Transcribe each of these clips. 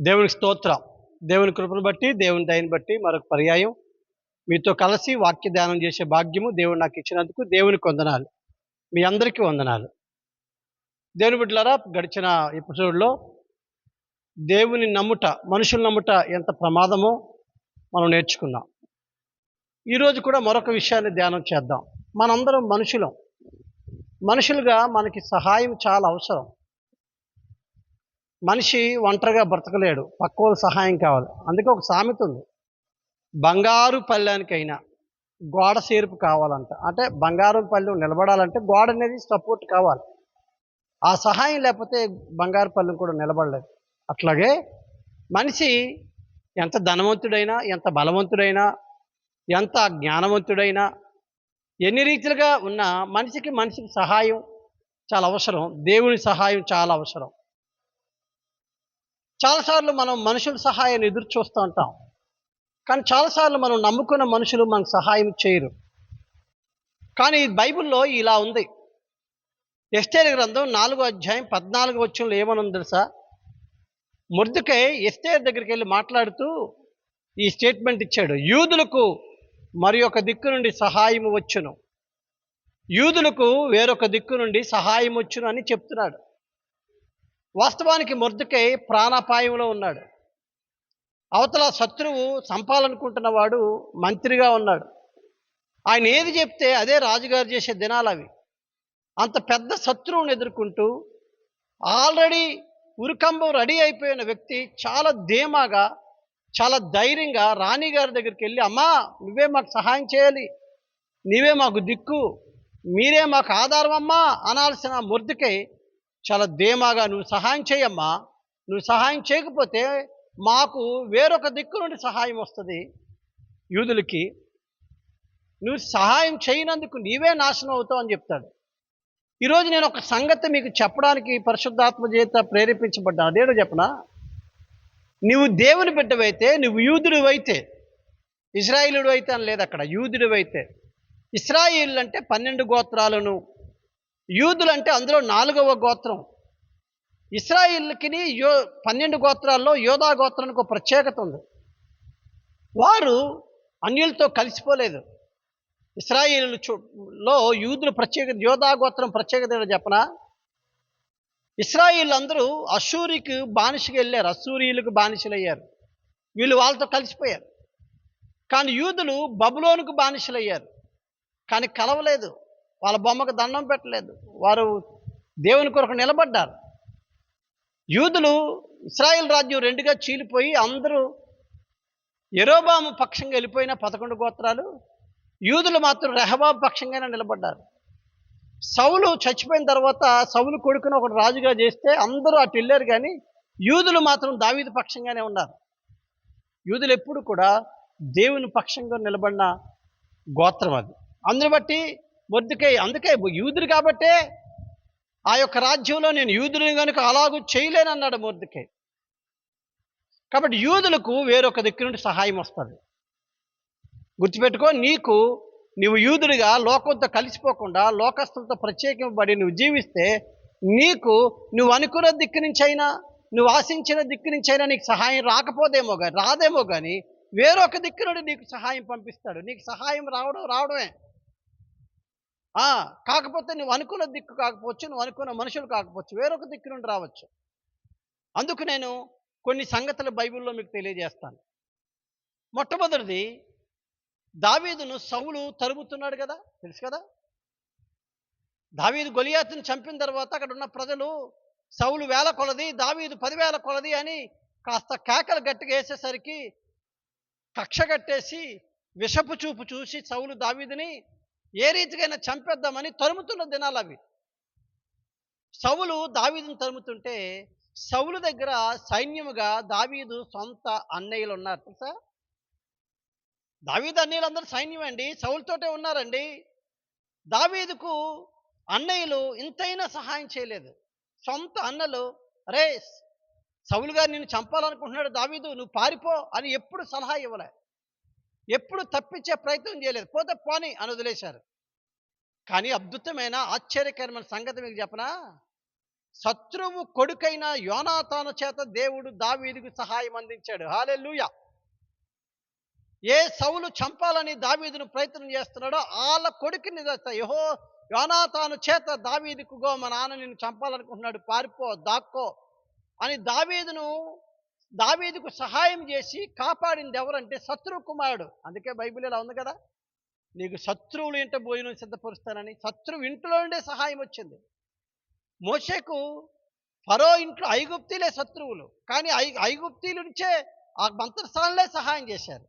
దేవునికి స్తోత్రం. దేవుని కృపను బట్టి దేవుని దయని బట్టి మరొక పర్యాయం. మీతో కలిసి వాక్య ధ్యానం చేసే భాగ్యము దేవుడు నాకు ఇచ్చినందుకు దేవునికి వందనాలు మీ అందరికీ వందనాలు. దేవుని బిడ్డలారా గడిచిన ఎపిసోడ్లో దేవుని నమ్ముట మనుషులు నమ్ముట ఎంత ప్రమాదమో మనం నేర్చుకున్నాం. ఈరోజు కూడా మరొక విషయాన్ని ధ్యానం చేద్దాం. మనందరం మనుషులం. మనుషులుగా మనకి సహాయం చాలా అవసరం. మనిషి ఒంటరిగా బ్రతకలేడు. పక్కోళ్ళ సహాయం కావాలి. అందుకే ఒక సామెత ఉంది. బంగారు పల్లెనికైనా గోడ సేర్పు కావాలంట. అంటే బంగారు పళ్ళు నిలబడాలంటే గోడ అనేది సపోర్ట్ కావాలి. ఆ సహాయం లేకపోతే బంగారు పల్లెం కూడా నిలబడలేదు. అట్లాగే మనిషి ఎంత ధనవంతుడైనా ఎంత బలవంతుడైనా ఎంత జ్ఞానవంతుడైనా ఎన్ని రీతిలుగా ఉన్నా మనిషికి మనిషికి సహాయం చాలా అవసరం. దేవుని సహాయం చాలా అవసరం. చాలాసార్లు మనం మనుషుల సహాయాన్ని ఎదురు చూస్తూ ఉంటాం. కానీ చాలాసార్లు మనం నమ్ముకున్న మనుషులు మనకు సహాయం చేయరు. కానీ బైబిల్లో ఇలా ఉంది. ఎస్టేర్ గ్రంథం నాలుగో అధ్యాయం పద్నాలుగు వచ్చంలో ఏమనుంది తెలుసా? ముర్దుకై ఎస్టేర్ దగ్గరికి వెళ్ళి మాట్లాడుతూ ఈ స్టేట్మెంట్ ఇచ్చాడు. యూదులకు మరి ఒక దిక్కు నుండి సహాయం వచ్చును. యూదులకు వేరొక దిక్కు నుండి సహాయం వచ్చును అని చెప్తున్నాడు. వాస్తవానికి మొర్దుకై ప్రాణాపాయంలో ఉన్నాడు. అవతల శత్రువు చంపాలనుకుంటున్నవాడు మంత్రిగా ఉన్నాడు. ఆయన ఏది చెప్తే అదే రాజుగారు చేసే దినాలు అవి అంత పెద్ద శత్రువుని ఎదుర్కొంటూ ఆల్రెడీ ఉరికంబం రెడీ అయిపోయిన వ్యక్తి చాలా ధీమాగా చాలా ధైర్యంగా రాణిగారి దగ్గరికి వెళ్ళి అమ్మా నువ్వే మాకు సహాయం చేయాలి. నీవే మాకు దిక్కు. మీరే మాకు ఆధారం అమ్మా అనాల్సిన ముర్దికై చాలా ధీమాగా నువ్వు సహాయం చేయమ్మా నువ్వు సహాయం చేయకపోతే మాకు వేరొక దిక్కు నుండి సహాయం వస్తుంది యూదులకి. నువ్వు సహాయం చేయనందుకు నీవే నాశనం అవుతావు అని చెప్తాడు. ఈరోజు నేను ఒక సంగతి మీకు చెప్పడానికి పరిశుద్ధాత్మ చేత ప్రేరేపించబడ్డా. అదేదో చెప్పనా? నువ్వు దేవుని బిడ్డవైతే నువ్వు యూదుడు అయితే ఇజ్రాయిలుడు అయితే అని లేదు అక్కడ యూదుడు అయితే ఇస్రాయిల్ అంటే పన్నెండు గోత్రాలను యూదులు అంటే అందులో నాలుగవ గోత్రం. ఇస్రాయిల్కిని యో పన్నెండు గోత్రాల్లో యోధా గోత్రానికి ఒక ప్రత్యేకత ఉంది. వారు అన్యులతో కలిసిపోలేదు. ఇస్రాయిల్లో యూదులు ప్రత్యేకత యోధా గోత్రం ప్రత్యేకత ఏంటో చెప్పనా? ఇస్రాయిల్ అందరూ అసూరికి బానిసకి వెళ్ళారు అసూరియులకు బానిసలు అయ్యారు వీళ్ళు వాళ్ళతో కలిసిపోయారు. కానీ యూదులు బబులోనుకు బానిసలు అయ్యారు కానీ కలవలేదు. వాళ్ళ బొమ్మకు దండం పెట్టలేదు. వారు దేవుని కొరకు నిలబడ్డారు. యూదులు ఇస్రాయిల్ రాజ్యం రెండుగా చీలిపోయి అందరూ ఎరోబాము పక్షంగా వెళ్ళిపోయిన పదకొండు గోత్రాలు యూదులు మాత్రం రెహబాబు పక్షంగానే నిలబడ్డారు. సౌలు చచ్చిపోయిన తర్వాత సౌలు కొడుకును ఒకటి రాజుగా చేస్తే అందరూ అటు వెళ్ళారు కానీ యూదులు మాత్రం దావీదు పక్షంగానే ఉన్నారు. యూదులు ఎప్పుడు కూడా దేవుని పక్షంగా నిలబడిన గోత్రం అది. అందుని బట్టి మొద్దుకే అందుకే యూదుడు కాబట్టే ఆ యొక్క రాజ్యంలో నేను యూదుని కనుక అలాగూ చేయలేనన్నాడు మొద్దుకే కాబట్టి యూదులకు వేరొక దిక్కు నుండి సహాయం వస్తుంది. గుర్తుపెట్టుకో నీకు నువ్వు యూదుడిగా లోకంతో కలిసిపోకుండా లోకస్తులతో ప్రత్యేకింపబడి నువ్వు జీవిస్తే నీకు నువ్వు అనుకున్న దిక్కు నుంచి అయినా నువ్వు ఆశించిన దిక్కు నుంచి అయినా నీకు సహాయం రాకపోదేమో కానీ రాదేమో కానీ వేరొక దిక్కు నుండి నీకు సహాయం పంపిస్తాడు. నీకు సహాయం రావడం రావడమే. కాకపోతే నువ్వు అనుకున్న దిక్కు కాకపోవచ్చు నువ్వు అనుకున్న మనుషులు కాకపోవచ్చు వేరొక దిక్కు నుండి రావచ్చు. అందుకు నేను కొన్ని సంగతులు బైబిల్లో మీకు తెలియజేస్తాను. మొట్టమొదటిది దావీదును సౌలు తరుముతున్నాడు కదా తెలుసు కదా? దావీదు గొలియాతుని చంపిన తర్వాత అక్కడ ఉన్న ప్రజలు సౌలు వేల కొలది దావీదు పదివేల కొలది అని కాస్త కేకలు గట్టిగా వేసేసరికి కక్ష కట్టేసి విషపు చూపు చూసి సౌలు దావీదుని ఏ రీతికైనా చంపేద్దామని తరుముతున్న దినాలు అవి. సవులు దావీదుని తరుముతుంటే సవులు దగ్గర సైన్యముగా దావీదు సొంత అన్నయ్యలు ఉన్నారు. తెలుసా? దావీదు అన్నయ్యలు అందరూ సైన్యం అండి. సవులతోటే ఉన్నారండి. దావీదుకు అన్నయ్యలు ఇంతైనా సహాయం చేయలేదు. సొంత అన్నలు రే సవులుగా గారు నిన్ను చంపాలనుకుంటున్నాడు దావీదు నువ్వు పారిపో అని ఎప్పుడు సలహా ఇవ్వలే. ఎప్పుడు తప్పించే ప్రయత్నం చేయలేదు. పోతే పోని అని వదిలేశారు. కానీ అద్భుతమైన ఆశ్చర్యకరమైన సంగతి మీకు చెప్పనా? శత్రువు కొడుకైన యోనాతాను చేత దేవుడు దావీదుకు సహాయం అందించాడు. హాలెలూయా! ఏ సౌలు చంపాలని దావీదును ప్రయత్నం చేస్తున్నాడో వాళ్ళ కొడుకుని యహో యోనాతాను చేత దావీదుకు గో మా నాన్న నిన్ను చంపాలనుకుంటున్నాడు పారిపో దాక్కో అని దావీదును దావీదుకు సహాయం చేసి కాపాడింది ఎవరంటే శత్రువు కుమారుడు. అందుకే బైబిల్ ఇలా ఉంది కదా? నీకు శత్రువులు ఇంట భోజనం సిద్ధపరుస్తానని శత్రువు ఇంట్లో ఉండే సహాయం వచ్చింది. మోషేకు ఫరో ఇంట్లో ఐగుప్తీలే శత్రువులు. కానీ ఐ ఐగుప్తీల నుంచే ఆ మంత్రస్థానంలో సహాయం చేశారు.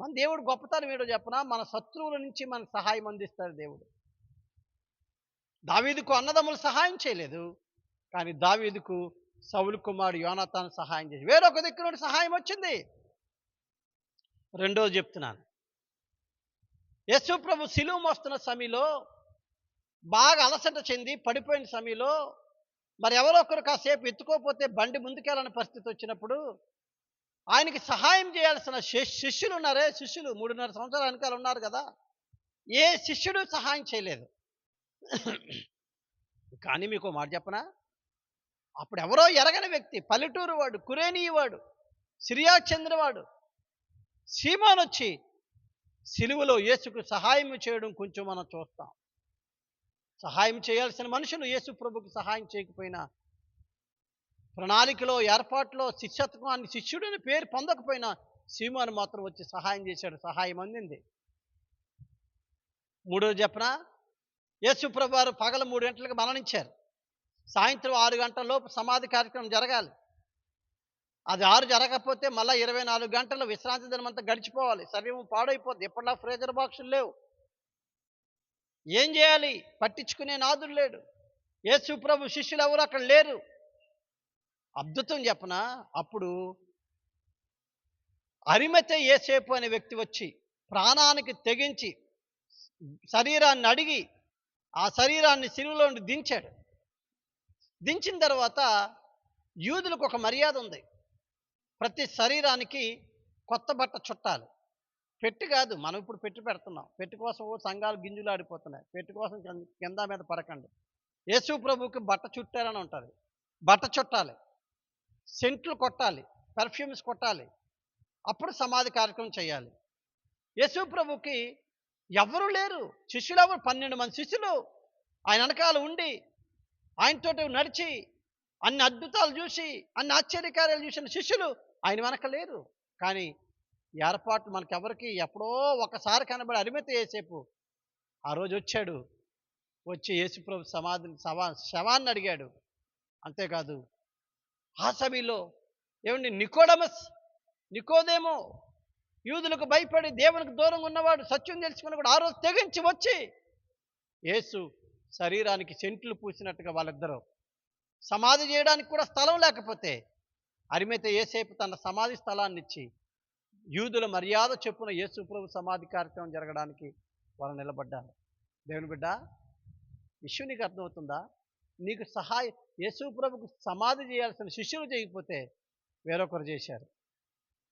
మన దేవుడు గొప్పతనం ఏడో చెప్పనా? మన శత్రువుల నుంచి మనకు సహాయం అందిస్తాడు దేవుడు. దావీదుకు అన్నదమ్ములు సహాయం చేయలేదు. కానీ దావీదుకు సౌలు కుమారుడు యోనతాను సహాయం చేసి వేరొక దగ్గర నుండి సహాయం వచ్చింది. రెండోది చెప్తున్నాను. యేసు సిలువు మోస్తున్న సమయంలో బాగా అలసట చెంది పడిపోయిన సమయంలో మరి ఎవరో ఒకరు కాసేపు ఎత్తుకోపోతే బండి ముందుకెళ్ళని పరిస్థితి వచ్చినప్పుడు ఆయనకి సహాయం చేయాల్సిన శిష్యులు ఉన్నారే? శిష్యులు మూడున్నర సంవత్సరాల వెనకాల ఉన్నారు కదా. ఏ శిష్యుడు సహాయం చేయలేదు. కానీ మీకు మాట చెప్పనా? అప్పుడు ఎవరో ఎరగని వ్యక్తి పల్లెటూరు వాడు కురేనీ వాడు సిరియా చంద్రవాడు సీమాన్ వచ్చి సిలువలో యేసుకు సహాయం చేయడం కొంచెం మనం చూస్తాం. సహాయం చేయాల్సిన మనుషులు యేసు ప్రభుకి సహాయం చేయకపోయినా ప్రణాళికలో ఏర్పాట్లో శిష్యత్వాన్ని శిష్యుడని పేరు పొందకపోయినా సీమాను మాత్రం వచ్చి సహాయం చేశాడు సహాయం అందింది. మూడోది చెప్పనా? యేసు ప్రభు వారు పగల మూడు గంటలకు మరణించారు. సాయంత్రం ఆరు గంటలలోపు సమాధి కార్యక్రమం జరగాలి. అది ఆరు జరగకపోతే మళ్ళీ ఇరవై నాలుగు గంటలు విశ్రాంతి దినం అంతా గడిచిపోవాలి. శరీరం పాడైపోద్ది. ఎప్పటిలా ఫ్రేజర్ బాక్సులు లేవు. ఏం చేయాలి? పట్టించుకునే నాదుడు లేడు. యేసు ప్రభు శిష్యులు ఎవరు? అక్కడ లేరు. అద్భుతం చెప్పనా? అప్పుడు అరిమతే ఏసేపు అనే వ్యక్తి వచ్చి ప్రాణానికి తెగించి శరీరాన్ని అడిగి ఆ శరీరాన్ని సిరువులో దించాడు. దించిన తర్వాత యూదులకు ఒక మర్యాద ఉంది. ప్రతి శరీరానికి కొత్త బట్ట చుట్టాలి. పెట్టి కాదు మనం ఇప్పుడు పెట్టి పెడుతున్నాం. పెట్టి కోసం సంఘాలు గింజులు ఆడిపోతున్నాయి. పెట్టి కోసం కింద- మీద పడకండి. యేసు ప్రభుకి బట్ట చుట్టారని ఉంటుంది. బట్ట చుట్టాలి. సెంట్లు కొట్టాలి. పెర్ఫ్యూమ్స్ కొట్టాలి. అప్పుడు సమాధి కార్యక్రమం చేయాలి. యేసు ప్రభుకి ఎవరు లేరు. శిష్యులు ఎవరు? పన్నెండు మంది శిష్యులు. ఆయన వెనకాల ఉండి ఆయనతోటి నడిచి అన్ని అద్భుతాలు చూసి అన్ని ఆశ్చర్యకార్యాలు చూసిన శిష్యులు ఆయన వెనక లేరు. కానీ ఈ ఏర్పాట్లు మనకెవరికి ఎప్పుడో ఒకసారి కనబడి అరిమిత వేసేపు ఆ రోజు వచ్చాడు. వచ్చి యేసుప్రభు సమాధిని సవా శవాన్ని అడిగాడు. అంతేకాదు ఆ సమయంలో ఏమండి నికోడమస్ నికోదేమో యూదులకు భయపడి దేవునికి దూరంగా ఉన్నవాడు సత్యం తెలుసుకున్న కూడా ఆ రోజు తెగించి వచ్చి యేసు శరీరానికి సెంట్లు పూసినట్టుగా వాళ్ళిద్దరూ. సమాధి చేయడానికి కూడా స్థలం లేకపోతే అరిమిత ఏసేపు తన సమాధి స్థలాన్ని ఇచ్చి యూదుల మర్యాద చెప్పున యేసు ప్రభు సమాధి కార్యక్రమం జరగడానికి వాళ్ళు నిలబడ్డారు. దేవుని బిడ్డ విషయం నీకు అర్థమవుతుందా? నీకు సహాయ యేసు ప్రభుకు సమాధి చేయాల్సిన శిష్యులు చేయకపోతే వేరొకరు చేశారు.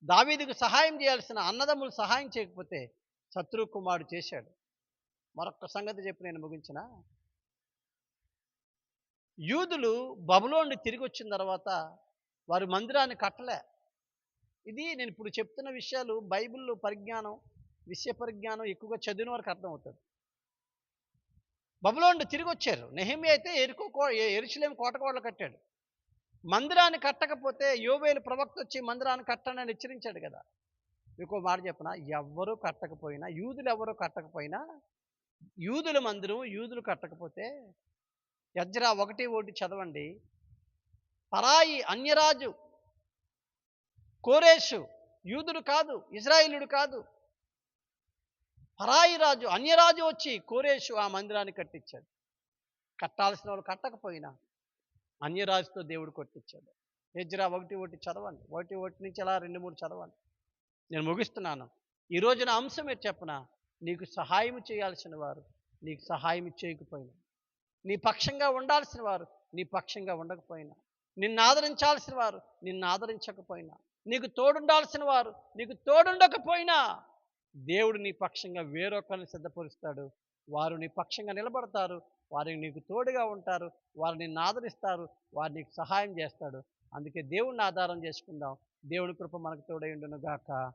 దావీదుకు సహాయం చేయాల్సిన అన్నదమ్ములు సహాయం చేయకపోతే శత్రు కుమారుడు చేశాడు. మరొక సంగతి చెప్పి నేను ముగించిన యూదులు బబులోని తిరిగి వచ్చిన తర్వాత వారు మందిరాన్ని కట్టలే. ఇది నేను ఇప్పుడు చెప్తున్న విషయాలు బైబిల్లో పరిజ్ఞానం విషయ పరిజ్ఞానం ఎక్కువగా చదివిన వారికి అర్థమవుతుంది. బబులోండి తిరిగి వచ్చారు నెహిమి అయితే ఎరుకో కో ఎరుసలేం కోటకోడలు కట్టాడు. మందిరాన్ని కట్టకపోతే యోవేలు ప్రవక్త వచ్చి మందిరాన్ని కట్టనని హెచ్చరించాడు కదా. మీకు మాట చెప్పిన? ఎవ్వరూ కట్టకపోయినా యూదులు ఎవరు కట్టకపోయినా యూదుల మందిరం యూదులు కట్టకపోతే యజ్రా ఒకటి ఒకటి చదవండి. పరాయి అన్యరాజు కోరేషు యూదుడు కాదు ఇజ్రాయిలుడు కాదు. పరాయి రాజు అన్యరాజు వచ్చి కోరేషు ఆ మందిరాన్ని కట్టించాడు. కట్టాల్సిన వాళ్ళు కట్టకపోయినా అన్యరాజుతో దేవుడు కొట్టించాడు. ఎజ్రా ఒకటి ఒకటి చదవండి. ఒకటి ఒకటి నుంచి అలా రెండు మూడు చదవండి. నేను ముగిస్తున్నాను. ఈ రోజున అంశం మీరు చెప్పనా? నీకు సహాయం చేయాల్సిన వారు నీకు సహాయం చేయకపోయినా. నీ పక్షంగా ఉండాల్సిన వారు నీ పక్షంగా ఉండకపోయినా. నిన్ను ఆదరించాల్సిన వారు నిన్ను ఆదరించకపోయినా. నీకు తోడుండాల్సిన వారు నీకు తోడుండకపోయినా. దేవుడు నీ పక్షంగా వేరొకరిని సిద్ధపరుస్తాడు. వారు నీ పక్షంగా నిలబడతారు. వారు నీకు తోడుగా ఉంటారు. వారు నిన్ను ఆదరిస్తారు. వారు నీకు సహాయం చేస్తాడు. అందుకే దేవుణ్ణి ఆధారం చేసుకుందాం. దేవుడి కృప మనకు తోడై ఉండును గాక